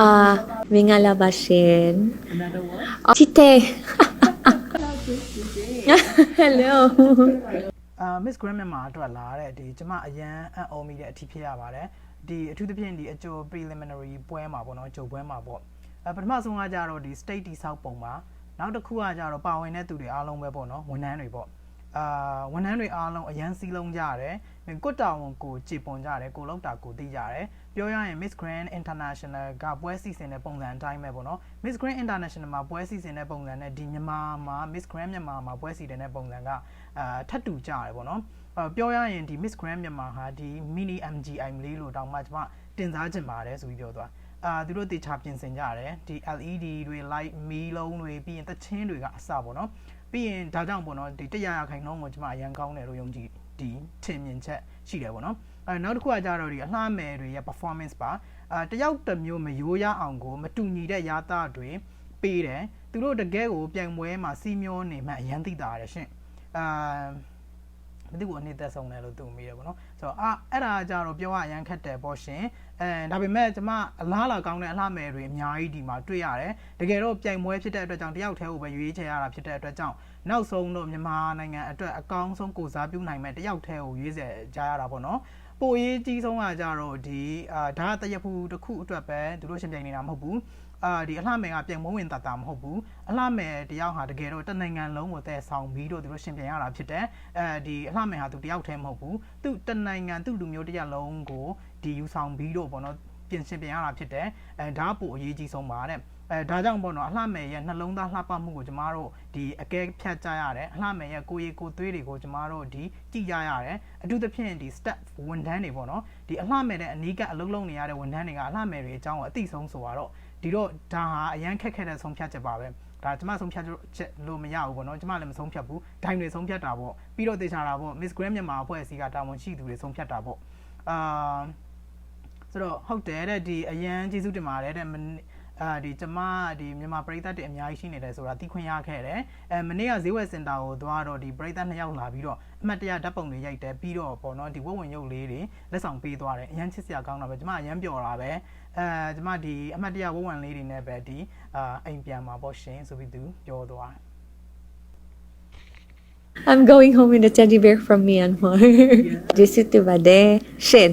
အာမင်္ဂလာပါရှင် Another one. ချစ်တဲ့ Hello အာ Miss Grand မြန်မာအတွက်လာတဲ့ဒီကျမအရန်အံ့ဩမိတဲ့အထီးဖြစ်ရပါတယ်ဒီအထူးသဖြင့်ဒီအကျိုး preliminary ပွဲမှာပေါ့နော်ဂျုံပွဲမှာပေါ့အဲပထမဆုံးကကြတော့ဒီ state တိဆောက်ပုံပါနောက်တစ်ခုကကြတော့ပါဝင်တဲ့သူတွေအားလုံးပဲပေါ့နော်ဝန်ထမ်းတွေပေါ့ အာဝန်ထမ်းတွေအားလုံးအရန်စီးလုံးကြရတယ်ကိုယ့်တာဝန်ကိုကြည်ပွန်ကြတယ်ကိုလောက်တာကိုသိကြတယ်ပြောရရင် Miss Grand International ကပွဲစီစဉ်တဲ့ပုံစံအတိုင်းပဲပေါ့နော် Miss Grand International မှာပွဲစီစဉ်တဲ့ပုံစံနဲ့ဒီမြန်မာမှာ Miss Grand မြန်မာမှာပွဲစီစဉ်တဲ့ပုံစံကအာထပ်တူကြတယ်ပေါ့နော်အဲပြောရရင်ဒီ Miss Grand မြန်မာဟာဒီ mini MGI မလေးလို့တောင်မှကျွန်မတင်စားချင်ပါတယ်ဆိုပြီးပြောသွားအာသူတို့တေချာပြင်ဆင်ကြတယ်ဒီ LED တွေ light မီးလုံးတွေပြီးရင်တချင်းတွေကအစပေါ့နော် ပြီးရင်ဒါကြောင့်ပေါ့နော်ဒီတရားရခိုင်နှုန်းကိုကျွန်မအရန်ကောင်းတယ်လို့ယုံကြည်ဒီထင်မြင်ချက်ရှိတယ်ပေါ့နော်အဲနောက်တစ်ခုကကြတော့ဒီအလှမယ်တွေရဲ့ performance ပါအာတယောက်တစ်မျိုးမယိုးရအောင်ကိုမတူညီတဲ့ရာသတွေပေးတယ်သူတို့တကယ်ကိုပြိုင်ပွဲမှာစီမျောနေမှအရန်သိတာရတယ်ရှင်အာ မသိဘူးအနေသက်ဆုံးတယ်လို့သူမိတယ်ပေါ့နော်ဆိုတော့အာအဲ့ဒါကြတော့ပြောရအရန်ခက်တယ်ပေါ့ရှင်အဲဒါပေမဲ့ကျွန်မအလားလာကောင်းတဲ့အလှမယ်တွေအများကြီးဒီမှာတွေ့ရတယ်တကယ်တော့ပြိုင်ပွဲဖြစ်တဲ့အတွက်ကြောင့်တယောက်တည်းကိုပဲရွေးချယ်ရတာဖြစ်တဲ့အတွက်ကြောင့်နောက်ဆုံးတော့မြန်မာနိုင်ငံအတွက်အကောင်းဆုံးကိုစားပြုနိုင်မဲ့တယောက်တည်းကိုရွေးချယ်ကြရတာပေါ့နော်ပိုရေးကြီးဆုံးကကြတော့ဒီအာဒါကတရဖူတစ်ခုအတွက်ပဲသူတို့ရှင်ပြိုင်နေတာမဟုတ်ဘူး အာဒီအလှမယ်ကပြန်မဝင်တာတာမဟုတ်ဘူးအလှမယ်တယောက်ဟာတကယ်တော့တနိုင်ငံလုံးကိုတည်ဆောင်ပြီးတော့သူတို့ရှင်ပြန်ရတာဖြစ်တယ်အဲဒီအလှမယ်ဟာသူတယောက်တည်းမဟုတ်ဘူးသူတနိုင်ငံသူလူမျိုးတစ်ရပ်လုံးကိုဒီယူဆောင်ပြီးတော့ပေါ့နော်ပြင်ရှင်ပြန်ရတာဖြစ်တယ်အဲဒါပိုအရေးကြီးဆုံးပါတဲ့အဲဒါကြောင့်ပေါ့နော်အလှမယ်ရဲ့နှလုံးသားလှပမှုကိုကျမတို့ဒီအကဲဖြတ်ကြရတယ်အလှမယ်ရဲ့ကိုရီကိုသွေးတွေကိုကျမတို့ဒီကြည့်ကြရတယ်အထူးသဖြင့်ဒီ step ဝန်ထမ်းတွေပေါ့နော်ဒီအလှမယ်တဲ့အနီးကအလုပ်လုပ်နေရတဲ့ဝန်ထမ်းတွေကအလှမယ်တွေအကြောင်းကိုအသိဆုံးဆိုတော့ ဒီတော့ဒါဟာအရန်ခက်ခဲတဲ့ဆုံးဖြတ်ချက်ပါပဲဒါကျမဆုံးဖြတ်ချက်လို့မရဘူးပေါ့နော်ကျမလည်းမဆုံးဖြတ်ဘူးဒိုင်တွေဆုံးဖြတ်တာပေါ့ပြီးတော့တေချာတာပေါ့ Miss Grand မြန်မာအဖွဲ့အစည်းကတာဝန်ရှိသူတွေဆုံးဖြတ်တာပေါ့အာဆိုတော့ဟုတ်တယ်တဲ့ဒီအရန်ကျေးဇူးတင်ပါတယ်တဲ့မနေ့ အာဒီကျမဒီမြန်မာပရိသတ်တွေအများကြီးရှိနေတယ်ဆိုတာသိခွင့်ရခဲ့တယ်အဲမနေ့ကဈေးဝယ်စင်တာကိုသွားတော့ဒီပရိသတ်နှစ်ယောက်လာပြီးတော့အမှတ်တရဓာတ်ပုံတွေရိုက်တယ်ပြီးတော့ပေါ့နော်ဒီဝက်ဝင်ရုပ်လေးတွေလက်ဆောင်ပေးသွားတယ်အရန်ချစ်စရာကောင်းတာပဲကျမအရန်ပျော်တာပဲအဲကျမဒီအမှတ်တရဝက်ဝင်လေးတွေနဲ့ပဲဒီအာအိမ်ပြန်มาပေါ့ရှင်ဆိုပြီးသူပြောသွားတယ် I'm going home with a teddy bear from Myanmar ကျေးဇူးတင်ပါတယ်ရှင်